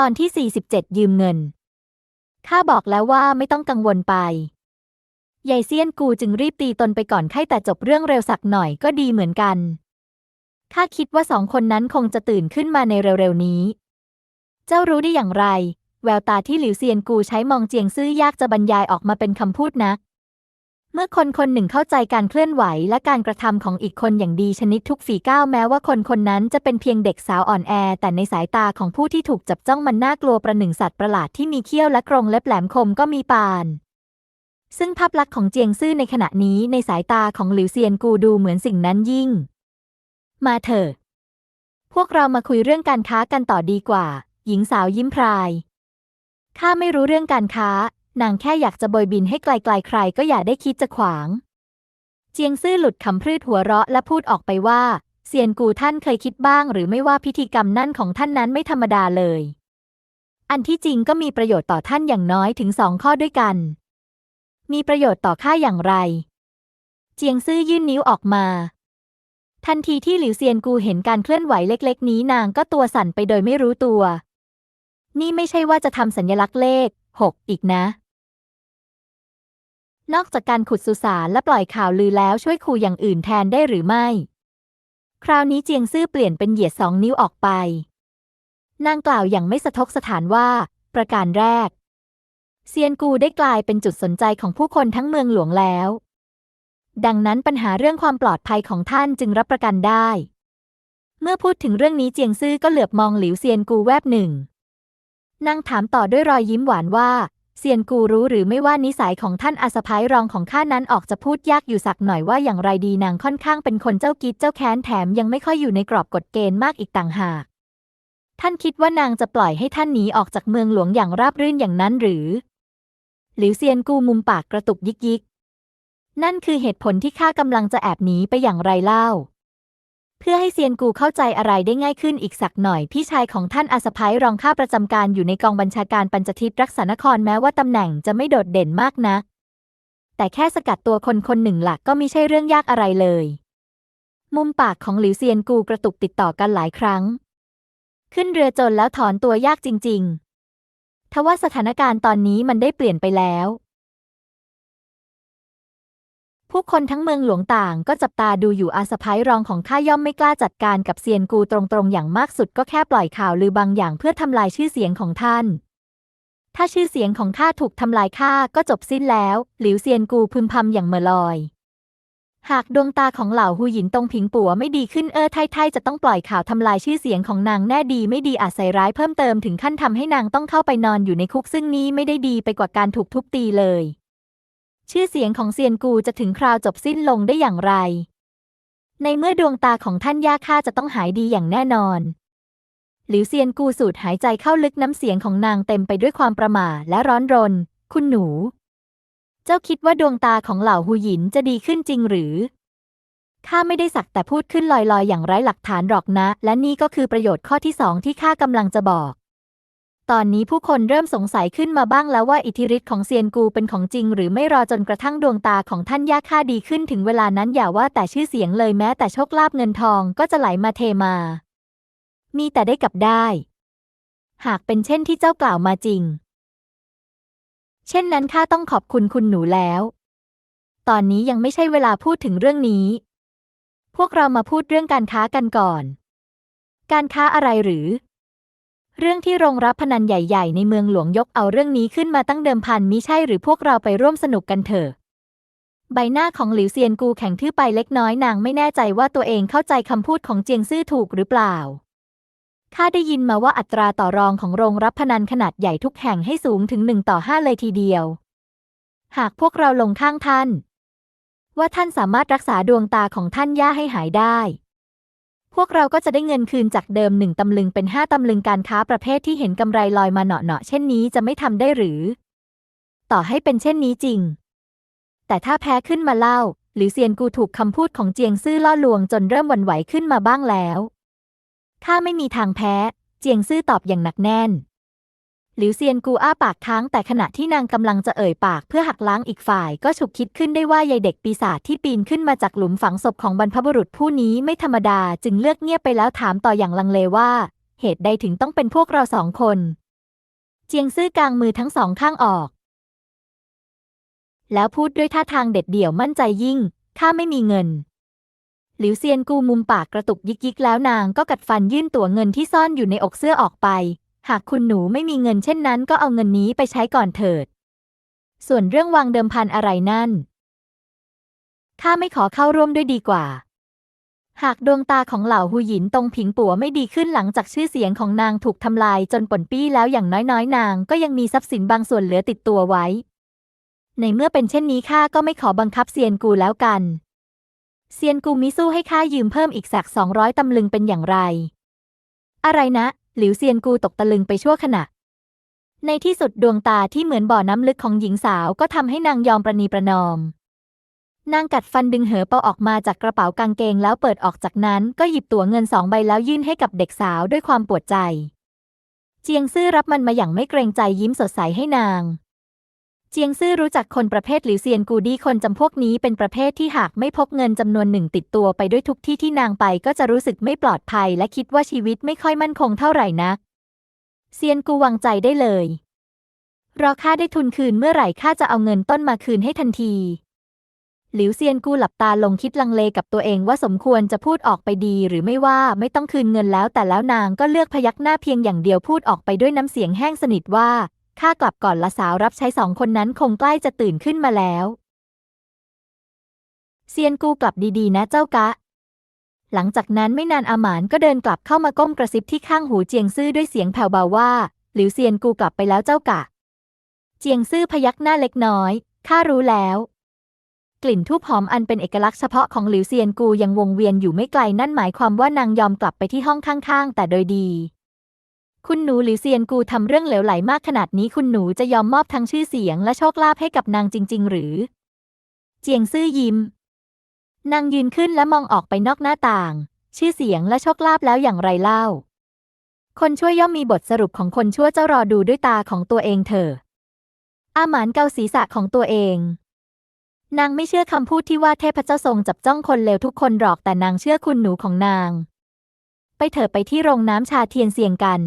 ตอนที่ 47 ยืมเงิน ข้าบอกแล้วว่าไม่ต้องกังวลไป ยายเซียนกูจึงรีบตีตนไปก่อนไข้แต่จบเรื่องเร็วสักหน่อยก็ดีเหมือนกัน ข้าคิดว่าสองคนนั้นคงจะตื่นขึ้นมาในเร็วๆนี้ เจ้ารู้ได้อย่างไร แววตาที่หลิวเซียนกูใช้มองเจียงซื่อยากจะบรรยายออกมาเป็นคำพูดนัก เมื่อคนคนหนึ่งเข้าใจการเคลื่อนไหวและการกระทำของอีกคนอย่างดีชนิดทุกฝีก้าวแม้ว่าคนคนนั้นจะเป็นเพียงเด็กสาวอ่อนแอ แต่ในสายตาของผู้ที่ถูกจับจ้องมันน่ากลัวประหนึ่งสัตว์ประหลาดที่มีเขี้ยวและกรงเล็บแหลมคมก็มีปานซึ่งภาพลักษณ์ของเจียงซื่อในขณะนี้ในสายตาของหลิวเซียนกูดูเหมือนสิ่งนั้นยิ่ง มาเถอะ พวกเรามาคุยเรื่องการค้ากันต่อดีกว่า หญิงสาวยิ้มพราย ข้าไม่รู้เรื่องการค้า นางแค่อยากจะโบยบินให้ไกลๆใครก็อย่าได้คิดจะขวาง เจียงซื่อหลุดคำพืชหัวเราะและพูดออกไปว่าเซียนกูท่านเคยคิดบ้าง หรือไม่ว่าพิธีกรรมนั่นของท่านนั้นไม่ธรรมดาเลย อันที่จริงก็มีประโยชน์ต่อท่านอย่างน้อยถึงสองข้อด้วยกัน มีประโยชน์ต่อข้าอย่างไร เจียงซื่อยื่นนิ้วออกมา ทันทีที่หลิวเซียนกูเห็นการเคลื่อนไหวเล็ก ๆ นี้นางก็ตัวสั่นไปโดยไม่รู้ตัว นี่ไม่ใช่ว่าจะทำสัญลักษณ์เลขหกอีกนะ นอกจากการขุดสุสานและปล่อยข่าวลือแล้วช่วยขู่อย่างอื่นแทนได้หรือไม่ คราวนี้เจียงซื่อเปลี่ยนเป็นเหยียดสองนิ้วออกไป นางกล่าวอย่างไม่สะทกสถานว่า ประการแรก เซียนกูได้กลายเป็นจุดสนใจของผู้คนทั้งเมืองหลวงแล้ว ดังนั้นปัญหาเรื่องความปลอดภัยของท่านจึงรับประกันได้ เมื่อพูดถึงเรื่องนี้เจียงซื่อก็เหลือบมองหลิวเซียนกูแวบหนึ่งนางถามต่อด้วยรอยยิ้มหวานว่า เซียนกูรู้หรือไม่ว่านิสัยของท่านอาสะพ้ายรองของข้านั้นออกจะพูดยากอยู่สักหน่อยว่าอย่างไรดีนางค่อนข้างเป็นคนเจ้ากิจเจ้าแค้นแถมยังไม่ค่อยอยู่ในกรอบกฎเกณฑ์มากอีกต่างหาก ท่านคิดว่านางจะปล่อยให้ท่านหนีออกจากเมืองหลวงอย่างราบรื่นอย่างนั้นหรือหลิวเซียนกูมุมปากกระตุกยิกยิกนั่นคือเหตุผลที่ข้ากำลังจะแอบหนีไปอย่างไรเล่า เพื่อให้เซียนกูเข้าใจอะไรได้ง่ายขึ้นอีกสักหน่อย พี่ชายของท่านอาสะพ้ายรองข้าประจำการอยู่ในกองบัญชาการปัญจทิตรักษานครแม้ว่าตำแหน่งจะไม่โดดเด่นมากนะ แต่แค่สกัดตัวคนคนหนึ่งหลักก็ไม่ใช่เรื่องยากอะไรเลย มุมปากของหลิวเซียนกูกระตุกติดต่อกันหลายครั้ง ขึ้นเรือจนแล้วถอนตัวยากจริง ๆ ทว่าสถานการณ์ตอนนี้มันได้เปลี่ยนไปแล้ว ผู้คนทั้งเมืองหลวงต่างก็จับตาดูอยู่อาสะพ้ายรองของข้าย่อมไม่กล้าจัดการกับเซียนกูตรงๆ อย่างมากสุดก็แค่ปล่อยข่าวลือบางอย่างเพื่อทำลายชื่อเสียงของท่าน ถ้าชื่อเสียงของข้าถูกทำลายข้าก็จบสิ้นแล้ว หลิวเซียนกูพึมพำอย่างเมื่อลอย หากดวงตาของเหล่าหูหยินตรงผิงปัวไม่ดีขึ้นเออไทไทจะต้องปล่อยข่าวทำลายชื่อเสียงของนางแน่ดีไม่ดีอาจใส่ร้ายเพิ่มเติมถึงขั้นทำให้นางต้องเข้าไปนอนอยู่ในคุกซึ่งนี้ไม่ได้ดีไปกว่าการถูกทุบตีเลย ชื่อเสียงของเซียนกูจะถึงคราวจบสิ้นลงได้อย่างไร ในเมื่อดวงตาของท่านย่าข้าจะต้องหายดีอย่างแน่นอน หลิวเซียนกูสูดหายใจเข้าลึกน้ำเสียงของนางเต็มไปด้วยความประหม่าและร้อนรน คุณหนู เจ้าคิดว่าดวงตาของเหล่าหูหยินจะดีขึ้นจริงหรือข้าไม่ได้สักแต่พูดขึ้นลอยๆ อย่างไร้หลักฐานหรอกนะ และนี่ก็คือประโยชน์ข้อที่สองที่ข้ากำลังจะบอก ตอนนี้ผู้คนเริ่มสงสัยขึ้นมาบ้างแล้วว่าอิทธิฤทธิ์ของเซียนกูเป็นของจริง หรือไม่รอจนกระทั่งดวงตาของท่านย่าข้าดีขึ้นถึงเวลานั้นอย่าว่าแต่ชื่อเสียงเลยแม้แต่โชคลาภเงินทองก็จะไหลมาเทมา มีแต่ได้กับได้ หากเป็นเช่นที่เจ้ากล่าวมาจริง เช่นนั้นข้าต้องขอบคุณคุณหนูแล้ว ตอนนี้ยังไม่ใช่เวลาพูดถึงเรื่องนี้ พวกเรามาพูดเรื่องการค้ากันก่อน การค้าอะไรหรือ เรื่องที่โรงรับพนันใหญ่ ๆ ในเมืองหลวงยกเอาเรื่องนี้ขึ้นมาตั้งเดิมพันมิใช่หรือพวกเราไปร่วมสนุกกันเถอะ ใบหน้าของหลิวเซียนกูแข็งทื่อไปเล็กน้อยนางไม่แน่ใจว่าตัวเองเข้าใจคำพูดของเจียงซื่อถูกหรือเปล่า ข้าได้ยินมาว่าอัตราต่อรองของโรงรับพนันขนาดใหญ่ทุกแห่งให้สูงถึงหนึ่งต่อห้าเลยทีเดียว หากพวกเราลงข้างท่าน ว่าท่านสามารถรักษาดวงตาของท่านย่าให้หายได้ พวกเราก็จะได้เงินคืนจากเดิมหนึ่งตำลึงเป็นห้าตำลึงการค้าประเภทที่เห็นกำไรลอยมาเหนาะๆเช่นนี้จะไม่ทำได้หรือ ต่อให้เป็นเช่นนี้จริง แต่ถ้าแพ้ขึ้นมาเล่า หรือเซียนกูถูกคำพูดของเจียงซื่อล่อลวงจนเริ่มหวั่นไหวขึ้นมาบ้างแล้วข้าไม่มีทางแพ้ เจียงซื่อตอบอย่างหนักแน่น หลิวเซียนกูอ้าปากค้างแต่ขณะที่นางกำลังจะเอ่ยปากเพื่อหักล้างอีกฝ่าย ก็ฉุกคิดขึ้นได้ว่ายายเด็กปีศาจที่ปีนขึ้นมาจากหลุมฝังศพของบรรพบุรุษผู้นี้ไม่ธรรมดาจึงเลือกเงียบไปแล้วถามต่ออย่างลังเลว่า เหตุใดถึงต้องเป็นพวกเราสองคน เจียงซื่อกางมือทั้งสองข้างออก แล้วพูดด้วยท่าทางเด็ดเดี่ยวมั่นใจยิ่งข้าไม่มีเงินหลิวเซียนกูมุมปากกระตุกยิกยิกๆแล้วนางก็กัดฟันยื่นตั๋วเงินที่ซ่อนอยู่ในอกเสื้อออกไป หากคุณหนูไม่มีเงินเช่นนั้นก็เอาเงินนี้ไปใช้ก่อนเถิด ส่วนเรื่องวางเดิมพันอะไรนั่น ข้าไม่ขอเข้าร่วมด้วยดีกว่า หากดวงตาของเหล่าหูหยินตรงผิงปัวไม่ดีขึ้นหลังจากชื่อเสียงของนางถูกทำลายจนป่นปี้แล้วอย่างน้อยๆ นางก็ยังมีทรัพย์สินบางส่วนเหลือติดตัวไว้ ในเมื่อเป็นเช่นนี้ข้าก็ไม่ขอบังคับเซียนกูแล้วกัน เซียนกูมิสู้ให้ข้ายืมเพิ่มอีกสักสองร้อยตำลึงเป็นอย่างไร อะไรนะ หลิวเซียนกูตกตะลึงไปชั่วขณะ ในที่สุดดวงตาที่เหมือนบ่อน้ำลึกของหญิงสาวก็ทำให้นางยอมประนีประนอม นางกัดฟันดึงเหอเปาออกมาจากกระเป๋ากางเกงแล้วเปิดออกจากนั้นก็หยิบตั๋วเงินสองใบแล้วยื่นให้กับเด็กสาวด้วยความปวดใจ เจียงซื่อรับมันมาอย่างไม่เกรงใจยิ้มสดใสให้นาง จียงซื่อรู้จักคนประเภทหลิวเซียนกูดี้คนจำพวกนี้เป็นประเภทที่หากไม่พกเงินจำนวนหนึ่งติดตัวไปด้วยทุกที่ที่นางไปก็จะรู้สึกไม่ปลอดภัย และคิดว่าชีวิตไม่ค่อยมั่นคงเท่าไหร่นัก เซียนกูวางใจได้เลย รอข้าได้ทุนคืนเมื่อไหร่ข้าจะเอาเงินต้นมาคืนให้ทันที หลิวเซียนกูหลับตาลงคิดลังเลกับตัวเองว่าสมควรจะพูดออกไปดี หรือไม่ว่าไม่ต้องคืนเงินแล้วแต่แล้วนางก็เลือกพยักหน้าเพียงอย่างเดียวพูดออกไปด้วยน้ำเสียงแห้งสนิทว่า ข้ากลับก่อนละสาวรับใช้สองคนนั้นคงใกล้จะตื่นขึ้นมาแล้ว เซียนกูกลับดีๆ นะเจ้ากะ หลังจากนั้นไม่นานอาหมานก็เดินกลับเข้ามาก้มกระซิบที่ข้างหูเจียงซื่อด้วยเสียงแผ่วเบาว่า หลิวเซียนกูกลับไปแล้วเจ้ากะ เจียงซื่อพยักหน้าเล็กน้อยข้ารู้แล้ว กลิ่นทูบหอมอันเป็นเอกลักษณ์เฉพาะของหลิวเซียนกูยังวงเวียนอยู่ไม่ไกลนั่นหมายความว่านางยอมกลับไปที่ห้องข้างๆ แต่โดยดี คุณหนูหลิวเซียนกูทำเรื่องเหลวไหลมากขนาดนี้คุณหนูจะยอมมอบทั้งชื่อเสียงและโชคลาภให้กับนางจริง ๆ หรือ เจียงซื่อยิ้ม นางยืนขึ้นและมองออกไปนอกหน้าต่าง ชื่อเสียงและโชคลาภแล้วอย่างไรเล่า คนชั่วย่อมมีบทสรุปของคนชั่วเจ้ารอดูด้วยตาของตัวเองเถอะอาหมานเกาศีรษะของตัวเอง นางไม่เชื่อคำพูดที่ว่าเทพเจ้าทรงจับจ้องคนเลวทุกคนหรอกแต่นางเชื่อคุณหนูของนาง ไปเถอะไปที่โรงน้ำชาเทียนเซียงกัน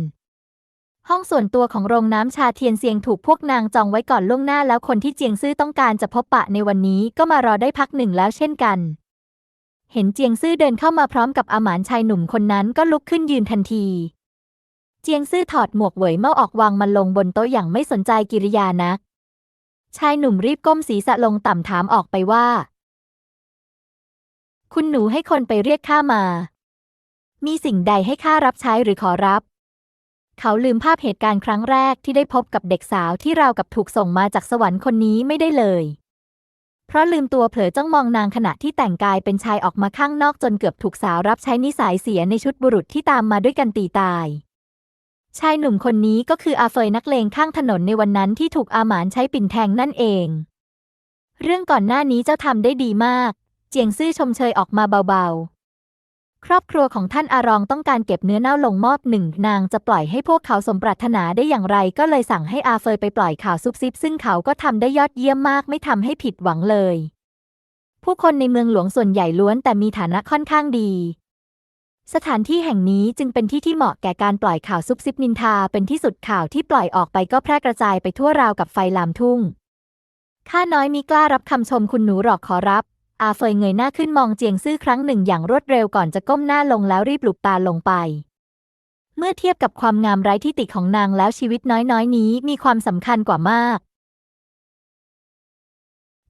ห้องส่วนตัวของโรงน้ำชาเทียนเซียงถูกพวกนางจองไว้ก่อนล่วงหน้าแล้วคนที่เจียงซื่อต้องการจะพบปะในวันนี้ก็มารอได้พักหนึ่งแล้วเช่นกัน เห็นเจียงซื่อเดินเข้ามาพร้อมกับอาหมานชายหนุ่มคนนั้นก็ลุกขึ้นยืนทันที เจียงซื่อถอดหมวกเหวยเมาออกวางมันลงบนโต๊ะอย่างไม่สนใจกิริยานัก ชายหนุ่มรีบก้มศีรษะลงต่ำถามออกไปว่า คุณหนูให้คนไปเรียกข้ามา มีสิ่งใดให้ข้ารับใช้หรือขอรับ เขาลืมภาพเหตุการณ์ครั้งแรกที่ได้พบกับเด็กสาวที่ราวกับถูกส่งมาจากสวรรค์คนนี้ไม่ได้เลย เพราะลืมตัวเผลอจ้องมองนางขณะที่แต่งกายเป็นชายออกมาข้างนอกจนเกือบถูกสาวรับใช้นิสัยเสียในชุดบุรุษที่ตามมาด้วยกันตีตายชายหนุ่มคนนี้ก็คืออาเฟยนักเลงข้างถนนในวันนั้นที่ถูกอาหมานใช้ปิ่นแทงนั่นเอง เรื่องก่อนหน้านี้เจ้าทำได้ดีมาก เจียงซื่อชมเชยออกมาเบาๆ ครอบครัวของท่านอารองต้องการเก็บเนื้อเน่าลงมอบหนึ่งนางจะปล่อยให้พวกเขาสมปรารถนาได้อย่างไร ก็เลยสั่งให้อาเฟยไปปล่อยข่าวซุบซิบ ซึ่งเขาก็ทำได้ยอดเยี่ยมมากไม่ทำให้ผิดหวังเลย ผู้คนในเมืองหลวงส่วนใหญ่ล้วนแต่มีฐานะค่อนข้างดี สถานที่แห่งนี้จึงเป็นที่ที่เหมาะแก่การปล่อยข่าวซุบซิบนินทา เป็นที่สุดข่าวที่ปล่อยออกไปก็แพร่กระจายไปทั่วราวกับไฟลามทุ่งข้าน้อยมีกล้ารับคำชมคุณหนูหรอกขอรับ อาเฟยเงยหน้าขึ้นมองเจียงซื่อครั้งหนึ่งอย่างรวดเร็วก่อนจะก้มหน้าลงแล้วรีบหลุบตาลงไป เมื่อเทียบกับความงามไร้ที่ติของนางแล้วชีวิตน้อยๆนี้มีความสำคัญกว่ามาก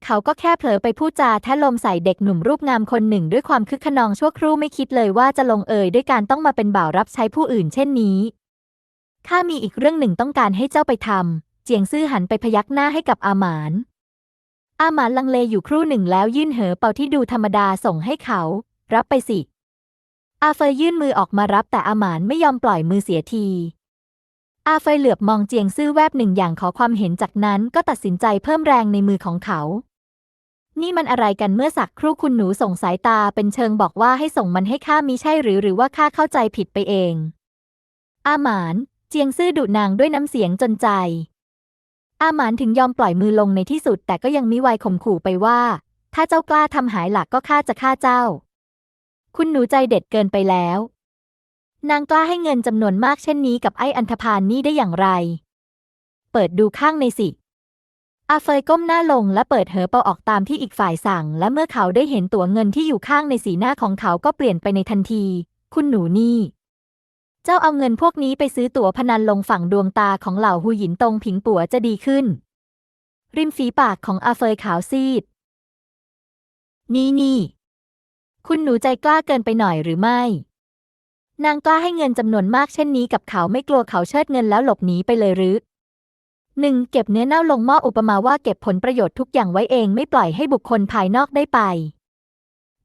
เขาก็แค่เผลอไปพูดจาแทะลมใส่เด็กหนุ่มรูปงามคนหนึ่ง ด้วยความคึกขนองชั่วครู่ไม่คิดเลยว่าจะลงเอยด้วยการต้องมาเป็นบ่าวรับใช้ผู้อื่นเช่นนี้ข้ามีอีกเรื่องหนึ่งต้องการให้เจ้าไปทำเจียงซื่อหันไปพยักหน้าให้กับอาหมาน อาหมานลังเลอยู่ครู่หนึ่งแล้วยื่นเหอเป่าที่ดูธรรมดาส่งให้เขา รับไปสิ อาเฟยยื่นมือออกมารับแต่อาหมานไม่ยอมปล่อยมือเสียที อาเฟยเหลือบมองเจียงซื่อแวบหนึ่งอย่างขอความเห็นจากนั้นก็ตัดสินใจเพิ่มแรงในมือของเขา นี่มันอะไรกันเมื่อสักครู่คุณหนูส่งสายตาเป็นเชิงบอกว่าให้ส่งมันให้ข้ามิใช่หรือหรือว่าข้าเข้าใจผิดไปเอง อาหมาน เจียงซื่อดุนางด้วยน้ำเสียงจนใจ อาหมานถึงยอมปล่อยมือลงในที่สุด แต่ก็ยังมิไวข่มขู่ไปว่า ถ้าเจ้ากล้าทำหายหลักก็ข้าจะฆ่าเจ้า คุณหนูใจเด็ดเกินไปแล้ว นางกล้าให้เงินจำนวนมากเช่นนี้กับไอ้อันธพาลนี่ได้อย่างไร เปิดดูข้างในสิ อาเฟยก้มหน้าลงและเปิดเหอเปาออกตามที่อีกฝ่ายสั่ง และเมื่อเขาได้เห็นตั๋วเงินที่อยู่ข้างในสีหน้าของเขาก็เปลี่ยนไปในทันที คุณหนูนี่ เจ้าเอาเงินพวกนี้ไปซื้อตั๋วพนันลงฝั่งดวงตาของเหล่าหูหยินตรงผิงปัวจะดีขึ้น ริมฝีปากของอาเฟยขาวซีด นี่นี่ คุณหนูใจกล้าเกินไปหน่อยหรือไม่ นางกล้าให้เงินจำนวนมากเช่นนี้กับเขาไม่กลัวเขาเชิดเงินแล้วหลบหนีไปเลยหรือหนึ่งเก็บเนื้อเน่าลงหม้ออุปมาว่าเก็บผลประโยชน์ทุกอย่างไว้เองไม่ปล่อยให้บุคคลภายนอกได้ไป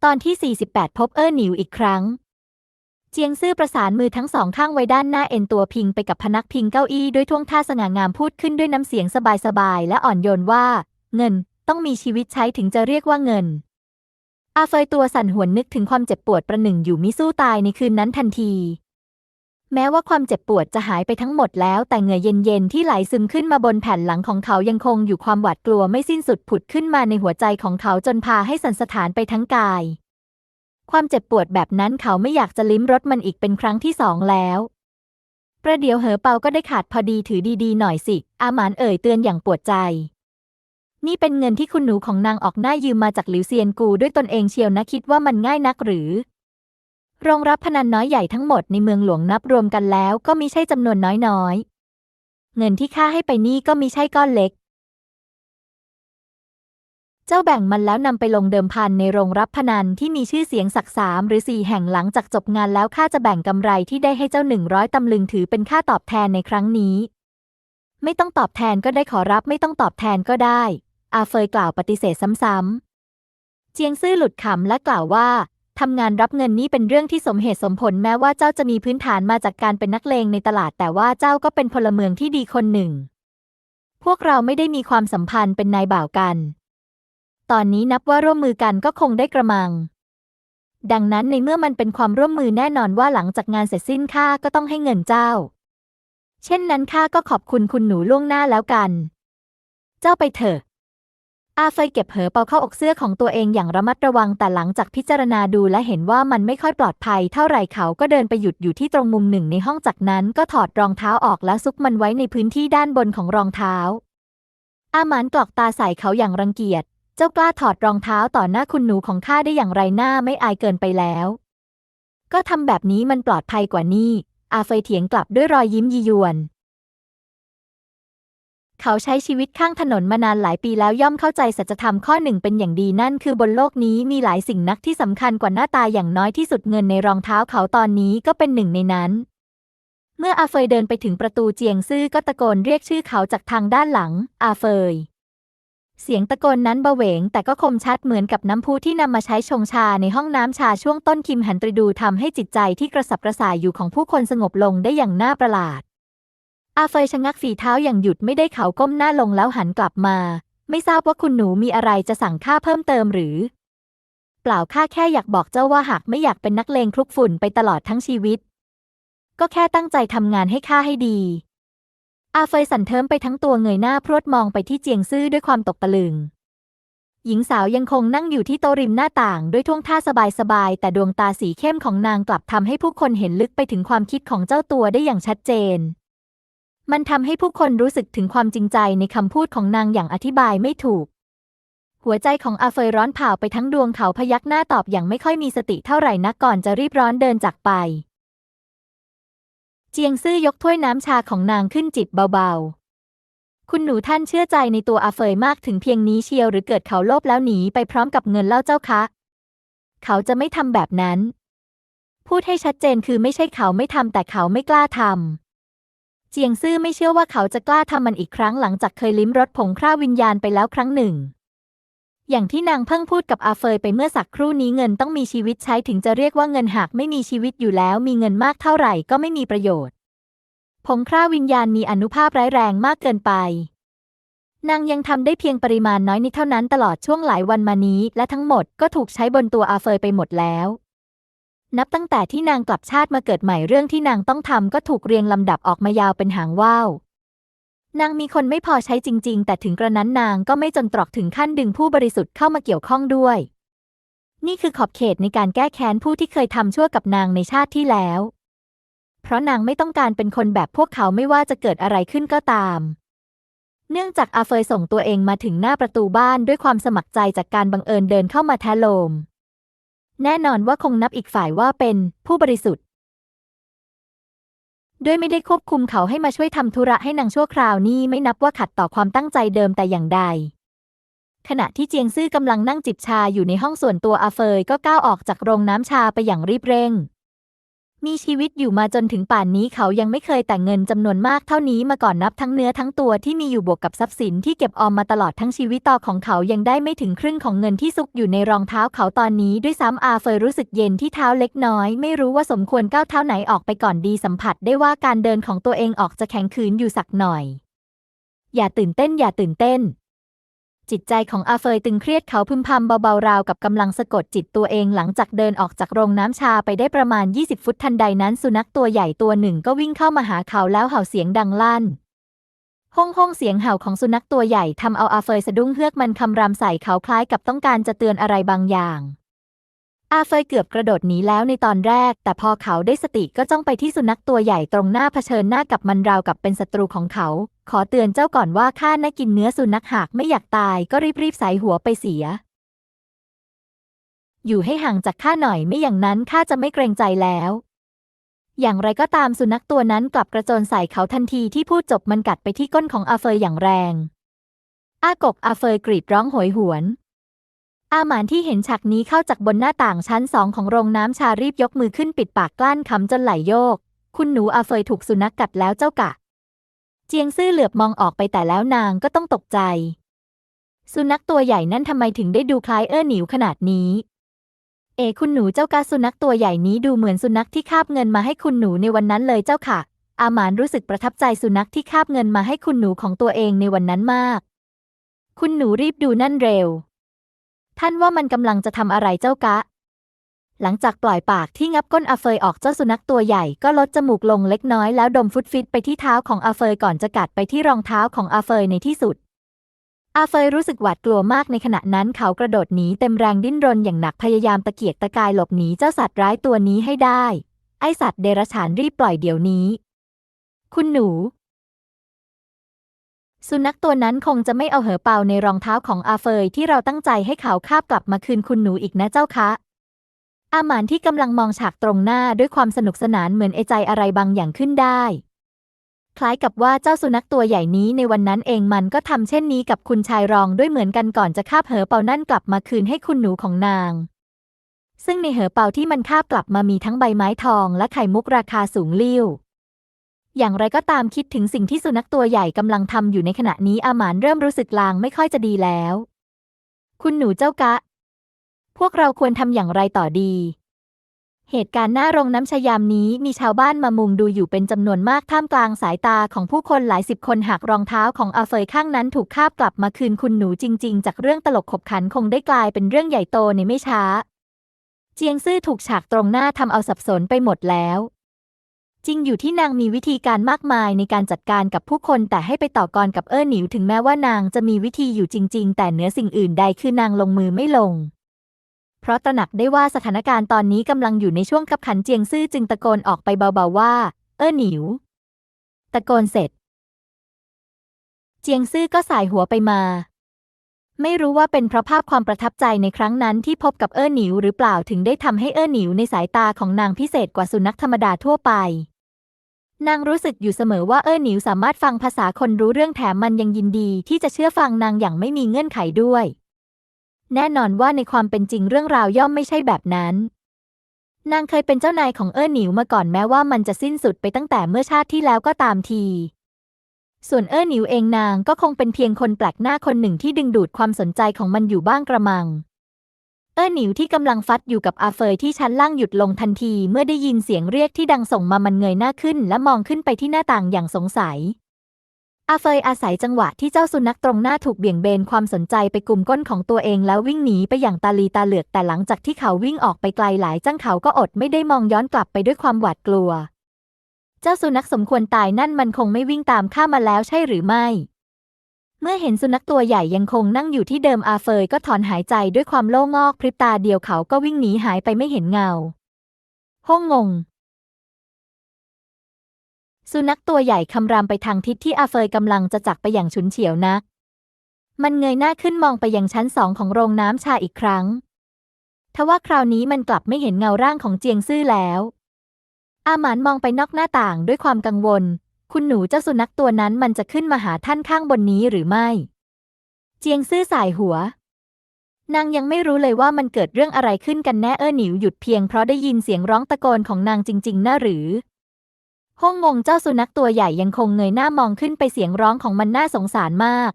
ตอนที่ 48 พบเอ้อหนิวอีกครั้ง เจียงซื่อประสานมือทั้งสองข้างไว้ด้านหน้าเอ็นตัวพิงไปกับพนักพิงเก้าอี้ด้วยท่วงท่าสง่างามพูดขึ้นด้วยน้ำเสียงสบายๆและอ่อนโยนว่า เงินต้องมีชีวิตใช้ถึงจะเรียกว่าเงิน อาเฟยตัวสั่นหวนนึกถึงความเจ็บปวดประหนึ่งอยู่มิสู้ตายในคืนนั้นทันที แม้ว่าความเจ็บปวดจะหายไปทั้งหมดแล้ว แต่เหงื่อเย็นๆที่ไหลซึมขึ้นมาบนแผ่นหลังของเขายังคงอยู่ความหวาดกลัวไม่สิ้นสุดผุดขึ้นมาในหัวใจของเขาจนพาให้สันสถานไปทั้งกาย ความเจ็บปวดแบบนั้นเขาไม่อยากจะลิ้มรสมันอีกเป็นครั้งที่สองแล้ว ประเดี๋ยวเหอเปาก็ได้ขาดพอดีถือดีๆหน่อยสิ อาหมานเอ่ยเตือนอย่างปวดใจ นี่เป็นเงินที่คุณหนูของนางออกหน้ายืมมาจากหลิวเซียนกูด้วยตนเองเชียวนะคิดว่ามันง่ายนักหรือโรงรับพนันน้อยใหญ่ทั้งหมดในเมืองหลวงนับรวมกันแล้วก็มีใช่จำนวนน้อยๆ เงินที่ค่าให้ไปนี่ก็มีใช่ก้อนเล็ก เจ้าแบ่งมันแล้วนำไปลงเดิมพันในโรงรับพนันที่มีชื่อเสียงสักสามหรือสี่แห่งหลังจากจบงานแล้วข้าจะแบ่งกำไรที่ได้ให้เจ้าหนึ่งร้อยตำลึงถือเป็นค่าตอบแทนในครั้งนี้ ไม่ต้องตอบแทนก็ได้ขอรับไม่ต้องตอบแทนก็ได้ อาเฟยกล่าวปฏิเสธซ้ำๆ เจียงซื่อหลุดขำและกล่าวว่าทำงานรับเงินนี้เป็นเรื่องที่สมเหตุสมผลแม้ว่าเจ้าจะมีพื้นฐานมาจากการเป็นนักเลงในตลาด แต่ว่าเจ้าก็เป็นพลเมืองที่ดีคนหนึ่ง พวกเราไม่ได้มีความสัมพันธ์เป็นนายบ่าวกัน ตอนนี้นับว่าร่วมมือกันก็คงได้กระมัง ดังนั้นในเมื่อมันเป็นความร่วมมือแน่นอนว่าหลังจากงานเสร็จสิ้นข้าก็ต้องให้เงินเจ้า เช่นนั้นข้าก็ขอบคุณคุณหนูล่วงหน้าแล้วกัน เจ้าไปเถอะ อาเฟยเก็บเหอเปาเข้าอกเสื้อของตัวเองอย่างระมัดระวังแต่หลังจากพิจารณาดูและเห็นว่ามันไม่ค่อยปลอดภัย เท่าไหร่เขาก็เดินไปหยุดอยู่ที่ตรงมุมหนึ่งในห้องจากนั้นก็ถอดรองเท้าออกแล้วซุกมันไว้ในพื้นที่ด้านบนของรองเท้า อาหมานกรอกตาใส่เขาอย่างรังเกียจ เจ้ากล้าถอดรองเท้าต่อหน้าคุณหนูของข้าได้อย่างไรหน้าไม่อายเกินไปแล้ว ก็ทำแบบนี้มันปลอดภัยกว่านี่ อาเฟยเถียงกลับด้วยรอยยิ้มยียวน เขาใช้ชีวิตข้างถนนมานานหลายปีแล้วย่อมเข้าใจสัจธรรมข้อหนึ่งเป็นอย่างดีนั่นคือบนโลกนี้มีหลายสิ่งนักที่สำคัญกว่าหน้าตาอย่างน้อยที่สุดเงินในรองเท้าเขาตอนนี้ก็เป็นหนึ่งในนั้นเมื่ออาเฟยเดินไปถึงประตูเจียงซื่อก็ตะโกนเรียกชื่อเขาจากทางด้านหลัง อาเฟย เสียงตะโกนนั้นเบาเหวงแต่ก็คมชัดเหมือนกับน้ำพุที่นำมาใช้ชงชาในห้องน้ำชาช่วงต้นคิมหันตรีดูทำให้จิตใจที่กระสับกระส่ายอยู่ของผู้คนสงบลงได้อย่างน่าประหลาด อาเฟยชะงักฝีเท้าอย่างหยุดไม่ได้เขาก้มหน้าลงแล้วหันกลับมา ไม่ทราบว่าคุณหนูมีอะไรจะสั่งข้าเพิ่มเติมหรือ เปล่าข้าแค่อยากบอกเจ้าว่าหากไม่อยากเป็นนักเลงคลุกฝุ่นไปตลอดทั้งชีวิต ก็แค่ตั้งใจทำงานให้ข้าให้ดี อาเฟยสั่นเทิมไปทั้งตัวเงยหน้าพรวดมองไปที่เจียงซื่อด้วยความตกตะลึง หญิงสาวยังคงนั่งอยู่ที่โต๊ะริมหน้าต่าง ด้วยท่วงท่าสบายๆ แต่ดวงตาสีเข้มของนางกลับทำให้ผู้คนเห็นลึกไปถึงความคิดของเจ้าตัวได้อย่างชัดเจน มันทำให้ผู้คนรู้สึกถึงความจริงใจในคำพูดของนางอย่างอธิบายไม่ถูก หัวใจของอาเฟยร้อนเผาไปทั้งดวงเขาพยักหน้าตอบอย่างไม่ค่อยมีสติเท่าไหร่นักก่อนจะรีบร้อนเดินจากไป เจียงซื่อยกถ้วยน้ำชาของนางขึ้นจิบเบาๆ คุณหนูท่านเชื่อใจในตัวอาเฟยมากถึงเพียงนี้เชียวหรือเกิดเขาโลภแล้วหนีไปพร้อมกับเงินเล่าเจ้าคะ เขาจะไม่ทำแบบนั้น พูดให้ชัดเจนคือไม่ใช่เขาไม่ทำแต่เขาไม่กล้าทำ เจียงซื่อไม่เชื่อว่าเขาจะกล้าทำมันอีกครั้งหลังจากเคยลิ้มรสผงคร่าวิญญาณไปแล้วครั้งหนึ่ง อย่างที่นางเพิ่งพูดกับอาเฟยไปเมื่อสักครู่นี้เงินต้องมีชีวิตใช้ถึงจะเรียกว่าเงินหากไม่มีชีวิตอยู่แล้วมีเงินมากเท่าไหร่ก็ไม่มีประโยชน์ ผงคร่าวิญญาณมีอนุภาพร้ายแรงมากเกินไป นางยังทำได้เพียงปริมาณน้อยนิดเท่านั้นตลอดช่วงหลายวันมานี้ และทั้งหมดก็ถูกใช้บนตัวอาเฟยไปหมดแล้ว นับตั้งแต่ที่นางกลับชาติมาเกิดใหม่เรื่องที่นางต้องทำก็ถูกเรียงลำดับออกมายาวเป็นหางว่าว นางมีคนไม่พอใช้จริง ๆ แต่ถึงกระนั้นนางก็ไม่จนตรอกถึงขั้นดึงผู้บริสุทธิ์เข้ามาเกี่ยวข้องด้วย นี่คือขอบเขตในการแก้แค้นผู้ที่เคยทำชั่วกับนางในชาติที่แล้ว เพราะนางไม่ต้องการเป็นคนแบบพวกเขาไม่ว่าจะเกิดอะไรขึ้นก็ตาม เนื่องจากอาเฟยส่งตัวเองมาถึงหน้าประตูบ้านด้วยความสมัครใจจากการบังเอิญเดินเข้ามาแทะโลม แน่นอนว่าคงนับอีกฝ่ายว่าเป็นผู้บริสุทธิ์ ด้วยไม่ได้ควบคุมเขาให้มาช่วยทำธุระให้นางชั่วคราวนี่ไม่นับว่าขัดต่อความตั้งใจเดิมแต่อย่างใด ขณะที่เจียงซื่อกำลังนั่งจิบชาอยู่ในห้องส่วนตัวอาเฟยก็ก้าวออกจากโรงน้ำชาไปอย่างรีบเร่ง มีชีวิตอยู่มาจนถึงป่านนี้เขายังไม่เคยแต่งเงินจำนวนมากเท่านี้มาก่อนนับทั้งเนื้อทั้งตัวที่มีอยู่บวกกับทรัพย์สินที่เก็บออมมาตลอดทั้งชีวิตต่อของเขายังได้ไม่ถึงครึ่งของเงินที่ซุกอยู่ในรองเท้าเขาตอนนี้ด้วยซ้ำอาเฟยรู้สึกเย็นที่เท้าเล็กน้อย ไม่รู้ว่าสมควรก้าวเท้าไหนออกไปก่อนดีสัมผัสได้ว่าการเดินของตัวเองออกจะแข็งขืนอยู่สักหน่อย อย่าตื่นเต้นอย่าตื่นเต้น จิตใจของอาเฟยตึงเครียดเขาพึมพำเบาๆราวกับกำลังสะกดจิตตัวเองหลังจากเดินออกจากโรงน้ำชาไปได้ประมาณ 20 ฟุตทันใดนั้นสุนัขตัวใหญ่ตัวหนึ่งก็วิ่งเข้ามาหาเขาแล้วเห่าเสียงดังลั่นห้องห้องเสียงเห่าของสุนัขตัวใหญ่ทำเอาอาเฟยสะดุ้งเฮือกมันคำรามใส่เขาคล้ายกับต้องการจะเตือนอะไรบางอย่าง อาเฟยเกือบกระโดดหนีแล้วในตอนแรก แต่พอเขาได้สติก็จ้องไปที่สุนัขตัวใหญ่ตรงหน้าเผชิญหน้ากับมันราวกับเป็นศัตรูของเขา ขอเตือนเจ้าก่อนว่าข้าน่ากินเนื้อสุนัขหากไม่อยากตายก็รีบๆใส่หัวไปเสีย อยู่ให้ห่างจากข้าหน่อยไม่อย่างนั้นข้าจะไม่เกรงใจแล้ว อย่างไรก็ตามสุนัขตัวนั้นกลับกระโจนใส่เขาทันทีที่พูดจบมันกัดไปที่ก้นของอาเฟยอย่างแรง อากกอาเฟยกรีดร้องโหยหวน อาหมานที่เห็นฉากนี้เข้าจากบนหน้าต่างชั้นสองของโรงน้ำชารีบยกมือขึ้นปิดปากกลั้นคำจนไหลโยก คุณหนูอาเฟยถูกสุนัขกกัดแล้วเจ้ากะ เจียงซื่อเหลือบมองออกไปแต่แล้วนางก็ต้องตกใจ สุนัขตัวใหญ่นั่นทำไมถึงได้ดูคล้ายเอ้อหนิวขนาดนี้ เอคุณหนูเจ้ากาสุนัขตัวใหญ่นี้ดูเหมือนสุนัขที่คาบเงินมาให้คุณหนูในวันนั้นเลยเจ้าค่ะ อาหมานรู้สึกประทับใจสุนัขที่คาบเงินมาให้คุณหนูของตัวเองในวันนั้นมาก คุณหนูรีบดูนั่นเร็ว ท่านว่ามันกำลังจะทำอะไรเจ้ากะ หลังจากปล่อยปากที่งับก้นอาเฟยออกเจ้าสุนัขตัวใหญ่ก็ลดจมูกลงเล็กน้อยแล้วดมฟุตฟิตไปที่เท้าของอาเฟยก่อนจะกัดไปที่รองเท้าของอาเฟยในที่สุด อาเฟยรู้สึกหวาดกลัวมากในขณะนั้นเขากระโดดหนีเต็มแรงดิ้นรนอย่างหนักพยายามตะเกียกตะกายหลบหนีเจ้าสัตว์ร้ายตัวนี้ให้ได้ ไอสัตว์เดรัจฉานรีบปล่อยเดี๋ยวนี้ คุณหนู สุนัขตัวนั้นคงจะไม่เอาเหอเปาในรองเท้าของอาเฟยที่เราตั้งใจให้เขาคาบกลับมาคืนคุณหนูอีกนะเจ้าคะ อาหมานที่กำลังมองฉากตรงหน้าด้วยความสนุกสนานเหมือนเอใจอะไรบางอย่างขึ้นได้ คล้ายกับว่าเจ้าสุนัขตัวใหญ่นี้ในวันนั้นเองมันก็ทำเช่นนี้กับคุณชายรองด้วยเหมือนกันก่อนจะคาบเหอเปานั่นกลับมาคืนให้คุณหนูของนาง ซึ่งในเหอเปาที่มันคาบกลับมามีทั้งใบไม้ทองและไข่มุกราคาสูงลิ่ว อย่างไรก็ตามคิดถึงสิ่งที่สุนัขตัวใหญ่กำลังทำอยู่ในขณะนี้อาหมานเริ่มรู้สึกลางไม่ค่อยจะดีแล้ว คุณหนูเจ้ากะ พวกเราควรทำอย่างไรต่อดี เหตุการณ์หน้าโรงน้ำชายามนี้มีชาวบ้านมามุงดูอยู่เป็นจำนวนมากท่ามกลางสายตาของผู้คนหลายสิบคนหากรองเท้าของอาเฟยข้างนั้นถูกคาบกลับมาคืนคุณหนูจริง ๆ จากเรื่องตลกขบขันคงได้กลายเป็นเรื่องใหญ่โตในไม่ช้า เจียงซื่อถูกฉากตรงหน้าทำเอาสับสนไปหมดแล้ว จริงอยู่ที่นางมีวิธีการมากมายในการจัดการกับผู้คนแต่ให้ไปต่อกรกับเอ้อหนิวถึงแม้ว่านางจะมีวิธีอยู่จริง ๆ แต่เหนือสิ่งอื่นใดคือนางลงมือไม่ลง เพราะตระหนักได้ว่าสถานการณ์ตอนนี้กำลังอยู่ในช่วงขับขันเจียงซื่อจึงตะโกนออกไปเบาๆว่า เอ้อหนิว ตะโกนเสร็จ เจียงซื่อก็สายหัวไปมา ไม่รู้ว่าเป็นเพราะภาพความประทับใจในครั้งนั้นที่พบกับเอ้อหนิวหรือเปล่าถึงได้ทำให้เอ้อหนิวในสายตาของนางพิเศษกว่าสุนัขธรรมดาทั่วไป นางรู้สึกอยู่เสมอว่าเออหนิวสามารถฟังภาษาคนรู้เรื่องแถมมันยังยินดีที่จะเชื่อฟังนางอย่างไม่มีเงื่อนไขด้วย แน่นอนว่าในความเป็นจริงเรื่องราวย่อมไม่ใช่แบบนั้น นางเคยเป็นเจ้านายของเออหนิวมาก่อนแม้ว่ามันจะสิ้นสุดไปตั้งแต่เมื่อชาติที่แล้วก็ตามที ส่วนเออหนิวเองนางก็คงเป็นเพียงคนแปลกหน้าคนหนึ่งที่ดึงดูดความสนใจของมันอยู่บ้างกระมัง เอ้อหนิวที่กำลังฟัดอยู่กับอาเฟยที่ชั้นล่างหยุดลงทันทีเมื่อได้ยินเสียงเรียกที่ดังส่งมามันเงยหน้าขึ้น และมองขึ้นไปที่หน้าต่างอย่างสงสัย อาเฟยอาศัยจังหวะที่เจ้าสุนัขตรงหน้าถูกเบี่ยงเบนความสนใจไปกลุ่มก้นของตัวเองแล้ววิ่งหนีไปอย่างตาลีตาเหลือกแต่หลังจากที่เขาวิ่งออกไปไกลหลายจังเขาก็อดไม่ได้มองย้อนกลับไปด้วยความหวาดกลัว เจ้าสุนัขสมควรตายนั่นมันคงไม่วิ่งตามข้ามาแล้วใช่หรือไม่ เมื่อเห็นสุนัขตัวใหญ่ยังคงนั่งอยู่ที่เดิมอาเฟยก็ถอนหายใจด้วยความโล่งอกพริบตาเดียวเขาก็วิ่งหนีหายไปไม่เห็นเงา ห้องงง สุนัขตัวใหญ่คำรามไปทางทิศที่อาเฟยกำลังจะจักไปอย่างฉุนเฉียวนัก มันเงยหน้าขึ้นมองไปยังชั้นสองของโรงน้ำชาอีกครั้งทว่าคราวนี้มันกลับไม่เห็นเงาร่างของเจียงซื่อแล้ว อาหมานมองไปนอกหน้าต่างด้วยความกังวล คุณหนูเจ้าสุนัขตัวนั้นมันจะขึ้นมาหาท่านข้างบนนี้หรือไม่ เจียงซื่อสายหัว นางยังไม่รู้เลยว่ามันเกิดเรื่องอะไรขึ้นกันแน่เออหนิวหยุดเพียงเพราะได้ยินเสียงร้องตะโกนของนางจริง ๆน่าหรือห้องงงเจ้าสุนัขตัวใหญ่ยังคงเงยหน้ามองขึ้นไปเสียงร้องของมันน่าสงสารมาก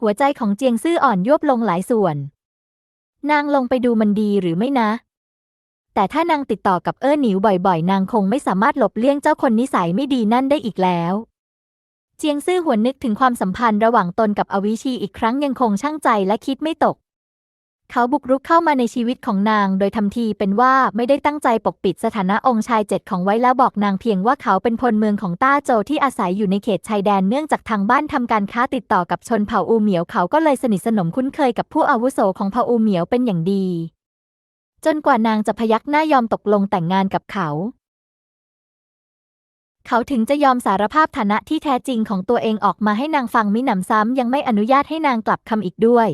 หัวใจของเจียงซื่ออ่อนยวบลงหลายส่วน นางลงไปดูมันดีหรือไม่นะ แต่ถ้านางติดต่อกับเอ้อหนิวบ่อยๆ นางคงไม่สามารถหลบเลี่ยงเจ้าคนนิสัยไม่ดีนั่นได้อีกแล้ว เจียงซื่อหวนนึกถึงความสัมพันธ์ระหว่างตนกับอวิชีอีกครั้งยังคงช่างใจและคิดไม่ตก เขาบุกรุกเข้ามาในชีวิตของนาง โดยทำทีเป็นว่าไม่ได้ตั้งใจปกปิดสถานะองค์ชายเจ็ดของไว้แล้วบอกนางเพียงว่าเขาเป็นพลเมืองของต้าโจที่อาศัยอยู่ในเขตชายแดนเนื่องจากทางบ้านทำการค้าติดต่อกับชนเผ่าอูเหมียวเขาก็เลยสนิทสนมคุ้นเคยกับผู้อาวุโสของเผ่าอูเหมียวเป็นอย่างดี จนกว่านางจะพยักหน้ายอมตกลงแต่งงานกับเขา เขาถึงจะยอมสารภาพฐานะที่แท้จริงของตัวเองออกมาให้นางฟังมิหนำซ้ำยังไม่อนุญาตให้นางกลับคำอีกด้วย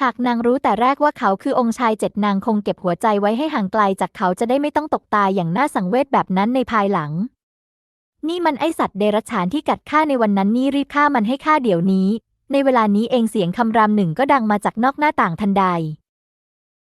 หากนางรู้แต่แรกว่าเขาคือองค์ชายเจ็ดนางคงเก็บหัวใจไว้ให้ห่างไกลจากเขาจะได้ไม่ต้องตกตายอย่างน่าสังเวชแบบนั้นในภายหลัง นี่มันไอสัตว์เดรัจฉานที่กัดข้าในวันนั้นนี่รีบฆ่ามันให้ข้าเดี๋ยวนี้ ในเวลานี้เองเสียงคำรามหนึ่งก็ดังมาจากนอกหน้าต่างทันใด